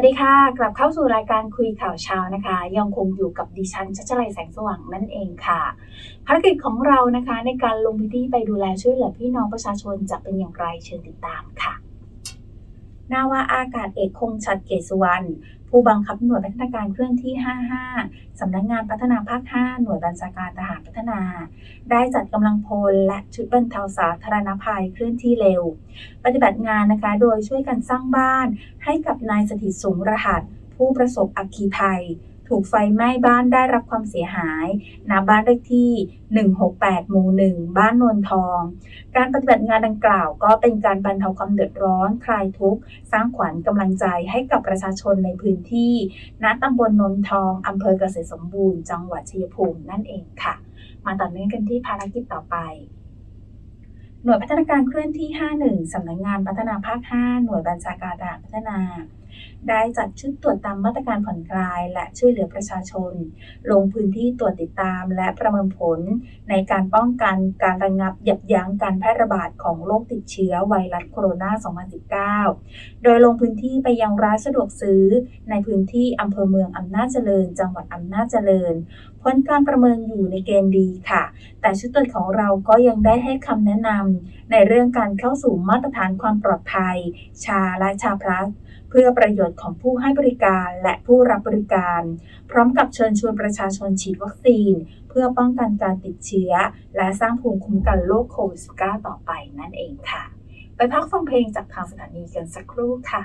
วัสดีค่ะ กลับเข้าสู่รายการคุยข่าวเช้านะคะ ยังคงอยู่กับดิฉันชัชลัยแสงสว่างนั่นเองค่ะภารกิจของเรานะคะในการลงพื้นที่ไปดูแลช่วยเหลือพี่น้องประชาชนจะเป็นอย่างไรเชิญติดตามค่ะ นาวาอากาศเอกคงชัดเกษวรรณผู้บังคับหน่วยพัฒนาการเคลื่อนที่ 55 สำนักงานพัฒนาภาค 5 หน่วยบัญชาการทหารพัฒนา ได้จัดกำลังพลและชุดบรรเทาสาธารณภัยเคลื่อนที่เร็ว ปฏิบัติงานนะคะ โดยช่วยกันสร้างบ้านให้กับนายสถิตสูงรหัส ผู้ประสบอัคคีภัย ถูกไฟไหม้บ้านได้รับความเสียหายณบ้านเลขที่ 168 หมู่ 1 บ้านนวลทอง การปฏิบัติงานดังกล่าวก็เป็นการบรรเทาความเดือดร้อน คลายทุกข์ สร้างขวัญกำลังใจให้กับประชาชนในพื้นที่ ณตำบลนนทองอำเภอเกษตรสมบูรณ์ จังหวัดชัยภูมินั่นเองค่ะ มาต่อเนื่องกันที่ภารกิจต่อไปหน่วยพัฒนาการเคลื่อนที่ 51 สำนักงานพัฒนาภาค 5 หน่วยบัญชาการทหารพัฒนา ได้จัดชุดตรวจตามมาตรการผ่อนคลาย และช่วยเหลือประชาชน ลงพื้นที่ตรวจติดตามและประเมินผล ในการป้องกันการระงงับยับยั้งการแพร่ระบาดของโรคติดเชื้อไวรัสโคโรนา 2019 โดยลงพื้นที่ไปยังร้านสะดวกซื้อ ในพื้นที่อำเภอเมืองอำนาจเจริญ จังหวัดอำนาจเจริญผลการประเมินอยู่ในเกณฑ์ดีค่ะ แต่ชุดตรวจของเราก็ยังได้ให้คำแนะนำในเรื่องการเข้าสู่มาตรฐานความปลอดภัย ชาและชาพลัส เพื่อประโยชน์ของผู้ให้บริการและผู้รับบริการ พร้อมกับเชิญชวนประชาชนฉีดวัคซีน เพื่อป้องกันการติดเชื้อ และสร้างภูมิคุ้มกันโรคโควิด -19 ต่อไปนั่นเองค่ะ ไปพักฟังเพลงจากทางสถานีกันสักครู่ค่ะ